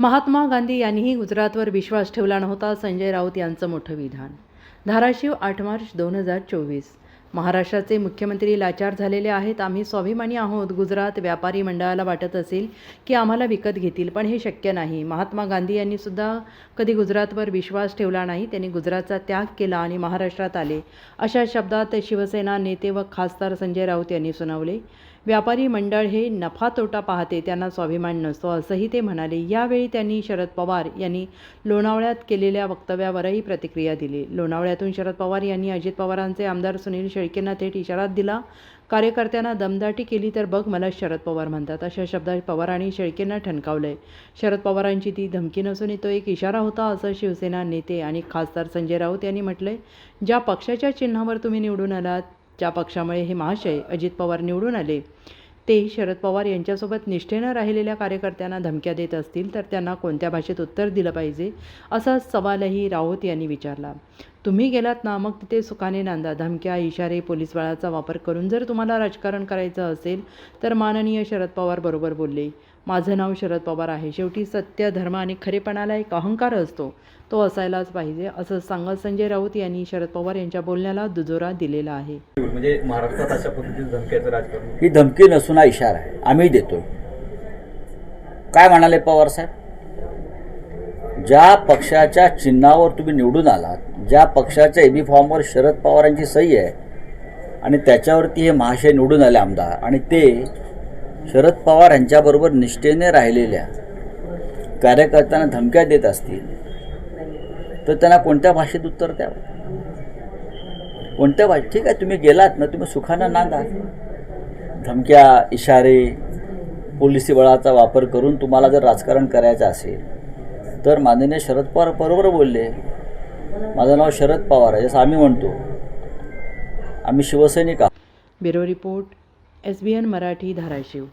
महात्मा गांधी यांनीही गुजरातवर विश्वास ठेवला नव्हता संजय राऊत यांचं मोठं विधान. धाराशिव आठ मार्च दोन हजार चोवीस. महाराष्ट्राचे मुख्यमंत्री लाचार झालेले आहेत. आम्ही स्वाभिमानी आहोत. गुजरात व्यापारी मंडळाला वाटत असेल की आम्हाला विकत घेतील पण हे शक्य नाही. महात्मा गांधी यांनी सुद्धा कधी गुजरातवर विश्वास ठेवला नाही. त्यांनी गुजरातचा त्याग केला आणि महाराष्ट्रात आले. अशा शब्दात शिवसेना नेते व खासदार संजय राऊत यांनी सुनावले. व्यापारी मंडळ हे नफा तोटा पाहते त्यांना स्वाभिमान नसतो असंही ते म्हणाले. यावेळी त्यांनी शरद पवार यांनी लोणावळ्यात केलेल्या वक्तव्यावरही प्रतिक्रिया दिली. लोणावळ्यातून शरद पवार यांनी अजित पवारांचे आमदार सुनील शेळकेंना थेट इशारा दिला. कार्यकर्त्यांना दमदाटी केली तर बघ मला शरद पवार म्हणतात अशा शब्दात पवारांनी शेळकेंना ठणकावलंय. शरद पवारांची ती धमकी नसून तो एक इशारा होता असं शिवसेना नेते आणि खासदार संजय राऊत यांनी म्हटलंय. ज्या पक्षाच्या चिन्हावर तुम्ही निवडून आलात ज्या पक्षामुळे हे महाशय अजित पवार निवडून आले ते शरद पवार यांच्यासोबत निष्ठेनं राहिलेल्या कार्यकर्त्यांना धमक्या देत असतील तर त्यांना कोणत्या भाषेत उत्तर दिलं पाहिजे असा सवालही राऊत यांनी विचारला. तुम्ही गेलात ना मग तिथे सुखाने नांदा धमक्या इशारे पोलीस बळाचा वापर करून जर तुम्हाला राजकारण करायचं असेल तर माननीय शरद पवार बरोबर बोलले. माझं नाव शरद पवार आहे. शेवटी सत्य धर्म आणि खरेपणाला एक अहंकार असतो. तो असायलाच पाहिजे असं सांगत संजय राऊत यांनी शरद पवार यांच्या बोलण्याला दुजोरा दिलेला आहे. म्हणजे महाराष्ट्रात अशा पद्धतीने धमक्याचं राजकारण ही धमकी नसून इशारा आहे. आम्ही देतो काय म्हणाले पवार साहेब? ज्या पक्षाच्या चिन्हावर तुम्ही निवडून आलात ज्या पक्षाच्या एबी फॉर्मवर शरद पवारांची सही आहे आणि त्याच्यावरती हे महाशय निवडून आले आमदार आणि ते शरद पवार यांच्याबरोबर निष्ठेने राहिलेल्या कार्यकर्त्यांना धमक्या देत असतील तर त्यांना कोणत्या भाषेत उत्तर द्यावं? कोणत्या भाषेत? ठीक आहे तुम्ही गेलात ना तुम्ही सुखानं नांदा. धमक्या इशारे पोलिसी बळाचा वापर करून तुम्हाला जर राजकारण करायचं असेल तर माननीय शरद पवार बरोबर बोलले. माझं नाव शरद पवार आहे जसं आम्ही म्हणतो. आम्ही शिवसैनिक आहोत. Bureau report S B N Marathi Dharashiv.